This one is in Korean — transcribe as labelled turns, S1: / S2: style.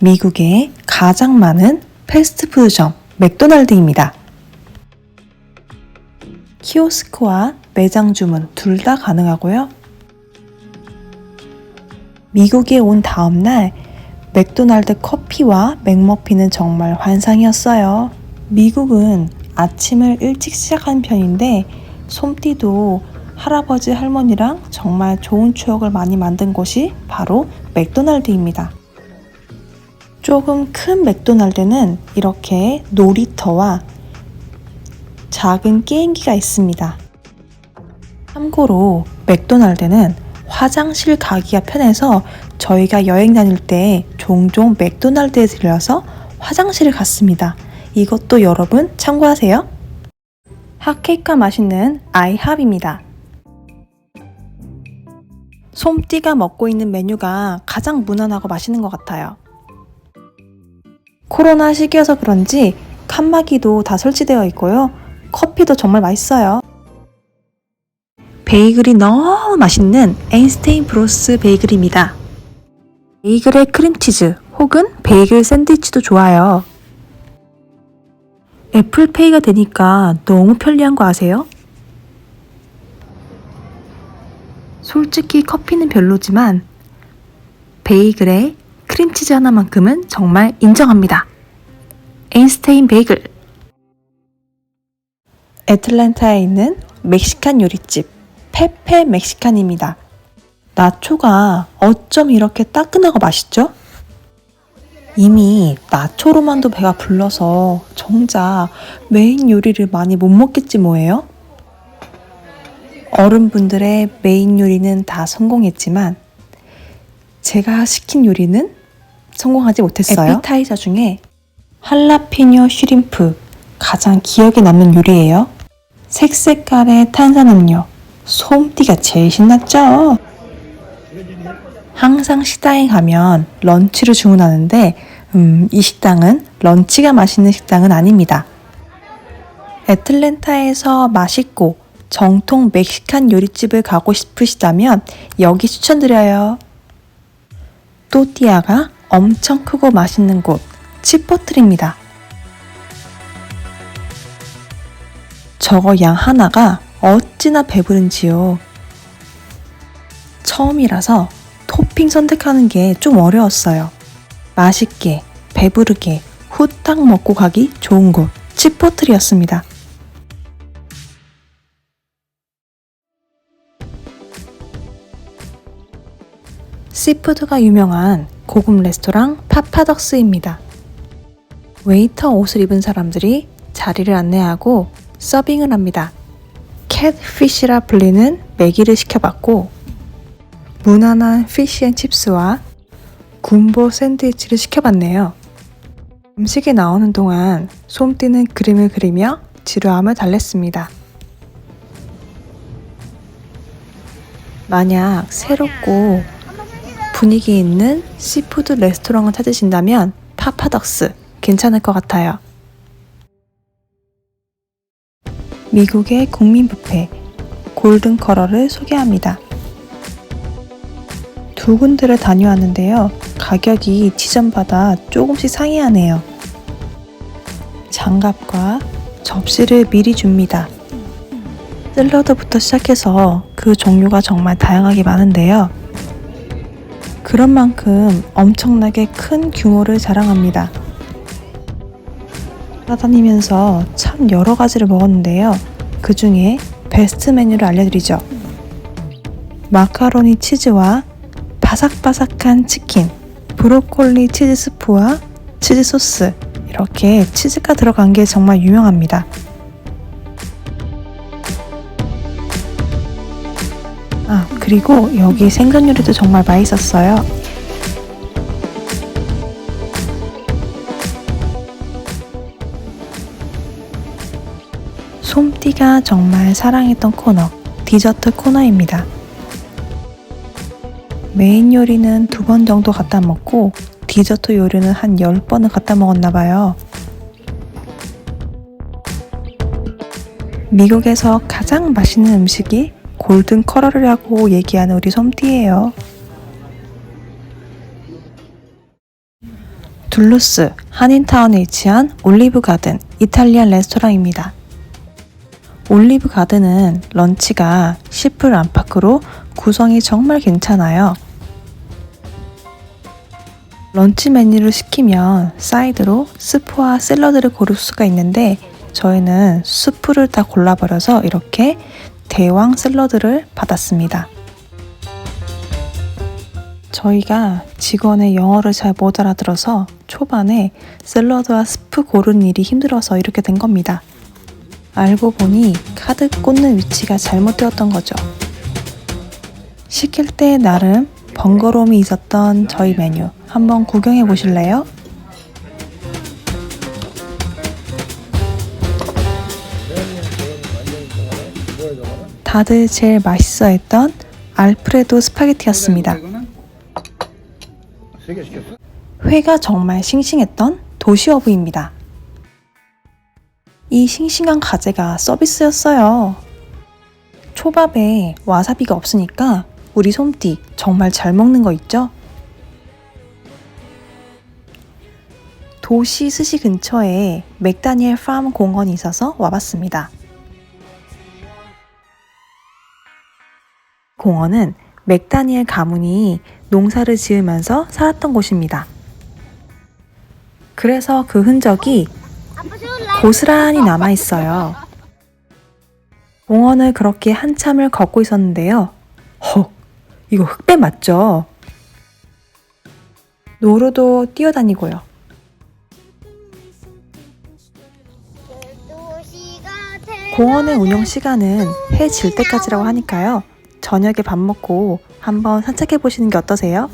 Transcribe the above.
S1: 미국에 가장 많은 패스트푸드점 맥도날드입니다. 키오스크와 매장 주문 둘 다 가능하고요. 미국에 온 다음 날 맥도날드 커피와 맥머핀은 정말 환상이었어요. 미국은 아침을 일찍 시작하는 편인데 솜띠도 할아버지 할머니랑 정말 좋은 추억을 많이 만든 곳이 바로 맥도날드입니다. 조금 큰 맥도날드는 이렇게 놀이터와 작은 게임기가 있습니다. 참고로 맥도날드는 화장실 가기가 편해서 저희가 여행 다닐 때 종종 맥도날드에 들려서 화장실을 갔습니다. 이것도 여러분 참고하세요. 핫케이크가 맛있는 아이합입니다. 솜띠가 먹고 있는 메뉴가 가장 무난하고 맛있는 것 같아요. 코로나 시기여서 그런지 칸막이도 다 설치되어 있고요. 커피도 정말 맛있어요. 베이글이 너무 맛있는 에인스테인 브로스 베이글입니다. 베이글에 크림치즈 혹은 베이글 샌드위치도 좋아요. 애플페이가 되니까 너무 편리한 거 아세요? 솔직히 커피는 별로지만 베이글에 크림치즈 하나만큼은 정말 인정합니다. 에인스테인 베이글 애틀랜타에 있는 멕시칸 요리집 페페 멕시칸입니다. 나초가 어쩜 이렇게 따끈하고 맛있죠? 이미 나초로만도 배가 불러서 정작 메인 요리를 많이 못 먹겠지 뭐예요? 어른분들의 메인 요리는 다 성공했지만 제가 시킨 요리는 성공하지 못했어요. 에피타이저 중에 할라피뇨 슈림프 가장 기억에 남는 요리예요. 색색깔의 탄산음료 솜띠가 제일 신났죠. 항상 식당에 가면 런치를 주문하는데 음, 이 식당은 런치가 맛있는 식당은 아닙니다. 애틀랜타에서 맛있고 정통 멕시칸 요리집을 가고 싶으시다면 여기 추천드려요. 또띠아가 엄청 크고 맛있는 곳 치포틀입니다. 저거 양 하나가 어찌나 배부른지요. 처음이라서 토핑 선택하는 게 좀 어려웠어요. 맛있게, 배부르게, 후딱 먹고 가기 좋은 곳, 치포틀이었습니다. 시푸드가 유명한 고급 레스토랑 파파덕스입니다. 웨이터 옷을 입은 사람들이 자리를 안내하고 서빙을 합니다. 캣피쉬라 불리는 매기를 시켜봤고 무난한 피쉬앤칩스와 군보 샌드위치를 시켜봤네요. 음식이 나오는 동안 솜띠는 그림을 그리며 지루함을 달랬습니다. 만약 새롭고 분위기 있는 시푸드 레스토랑을 찾으신다면 파파덕스 괜찮을 것 같아요. 미국의 국민 뷔페 골든 커러를 소개합니다. 두 군데를 다녀왔는데요. 가격이 지점마다 조금씩 상이하네요. 장갑과 접시를 미리 줍니다. 샐러드부터 시작해서 그 종류가 정말 다양하게 많은데요. 그런 만큼 엄청나게 큰 규모를 자랑합니다. 따다니면서 참 여러 가지를 먹었는데요. 그 중에 베스트 메뉴를 알려드리죠. 마카로니 치즈와 바삭바삭한 치킨, 브로콜리 치즈 스프와 치즈 소스, 이렇게 치즈가 들어간 게 정말 유명합니다. 아, 그리고 여기 생선 요리도 정말 맛있었어요. 솜띠가 정말 사랑했던 코너, 디저트 코너입니다. 메인 요리는 두 번 정도 갖다 먹고 디저트 요리는 한 10번은 갖다 먹었나 봐요. 미국에서 가장 맛있는 음식이 골든 커러라고 얘기하는 우리 솜띠예요. 둘루스 한인타운에 위치한 올리브 가든 이탈리안 레스토랑입니다. 올리브 가든은 런치가 시풀 안팎으로 구성이 정말 괜찮아요. 런치 메뉴를 시키면 사이드로 스프와 샐러드를 고를 수가 있는데 저희는 스프를 다 골라버려서 이렇게 대왕 샐러드를 받았습니다. 저희가 직원의 영어를 잘 못 알아들어서 초반에 샐러드와 스프 고르는 일이 힘들어서 이렇게 된 겁니다. 알고 보니 카드 꽂는 위치가 잘못되었던 거죠. 시킬 때 나름 번거로움이 있었던 저희 메뉴 한번 구경해 보실래요? 다들 제일 맛있어 했던 알프레도 스파게티였습니다. 회가 정말 싱싱했던 도시어부입니다. 이 싱싱한 가재가 서비스였어요. 초밥에 와사비가 없으니까 우리 솜띠 정말 잘 먹는 거 있죠? 도시 스시 근처에 맥다니엘 팜 공원이 있어서 와봤습니다. 공원은 맥다니엘 가문이 농사를 지으면서 살았던 곳입니다. 그래서 그 흔적이 고스란히 남아 있어요. 공원을 그렇게 한참을 걷고 있었는데요. 헉, 이거 흑배 맞죠? 노루도 뛰어다니고요. 공원의 운영 시간은 해 질 때까지라고 하니까요. 저녁에 밥 먹고 한번 산책해 보시는 게 어떠세요?